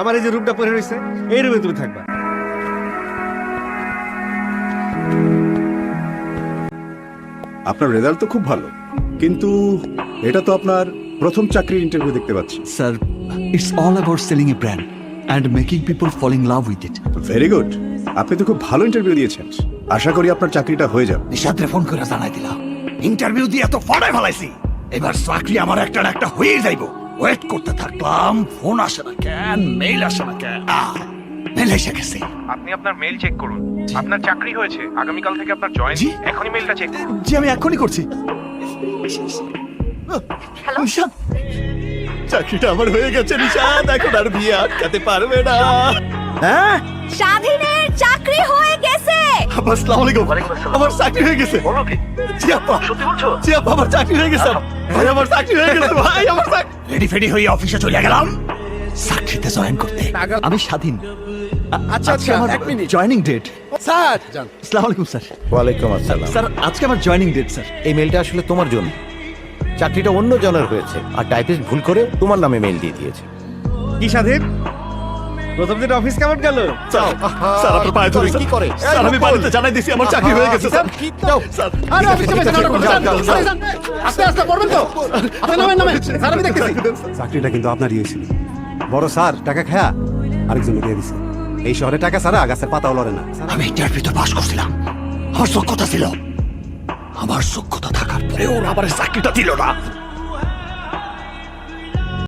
আমার এই যে রূপটা পরে রয়েছে এই রূপে তুমি থাকবা। আপনার রেজাল্ট তো খুব ভালো কিন্তু এটা তো আপনার প্রথম চাকরির ইন্টারভিউ দেখতে পাচ্ছি। Sir it's all about selling a brand and making people falling love with it very good আপনি তো খুব ভালো ইন্টারভিউ দিয়েছেন। আশা করি আপনার চাকরিটা হয়ে যাবে। নিশাদরে ফোন করে জানাই দিলাম। ইন্টারভিউ দিয়ে এত ফাড়ায় ফেলাইছি। এবার চাকরি আমার একটা না একটা হয়ে যাইব। ওয়েট করতে থাকলাম ফোন আসে না কেন মেইল আসে না কেন। মেল এসে গেছে। আপনি আপনার মেল চেক করুন। আপনার চাকরি হয়েছে আগামীকাল থেকে আপনার জয়েন জি? এখনই মেলটা চেক করুন। জি আমি এখনই করছি। নিশাদ চাকরিটা আমার হয়ে গেছে নিশাদ এখন আর বিয়ে আটকাতে পারবে না। হ্যাঁ? হয়ে আব্বা আসসালামু আলাইকুম। আমার চাকরি হয়ে গেছে। জি আব্বা সত্যি বলছো? জি আব্বা আমার চাকরি হয়ে গেছে। ভাই আমার চাকরি হয়ে গেছে ভাই আমার চাকরি রেডি ফেডি হয়ে অফিসে চলে গেলাম। চাকরিতে জয়েন করতে। আমি স্বাধীন। আচ্ছা আচ্ছা আমার জয়েনিং ডেট স্যার। আসসালামু আলাইকুম স্যার। ওয়ালাইকুম আসসালাম। স্যার আজকে আমার জয়েনিং ডেট স্যার। এই মেলটা আসলে তোমার জন্য। চাকরিটা অন্য জনের হয়েছে। আর টাইপিস্ট ভুল করে তোমার নামে মেল দিয়ে দিয়েছে। কি স্বাধীন? প্রথম দিন অফিস কেমন গেল? স্যার স্যার আপনার পায়ে ধরে কি করে? স্যার আমি বাড়িতে জানাই দিছি আমার চাকরি হয়ে গেছে স্যার। স্যার আরে অফিসে মেসেজ করো যাও যাও আস্তে আস্তে পড়বেন তো। আপনি নামেন নামেন স্যার আমি দেখতেছি। চাকরিটা কিন্তু আপনারই হয়েছিল। বড় স্যার টাকা খায়া আরেকজনকে দিয়ে দিছে। এই শহরে টাকা সারা গাছের পাতাও লড়ে না। আমি ইন্টারভিউতে পাস করছিলাম। আমার যোগ্যতা ছিল। আমার যোগ্যতা থাকার পরে ওরা আমার চাকরিটা দিল না।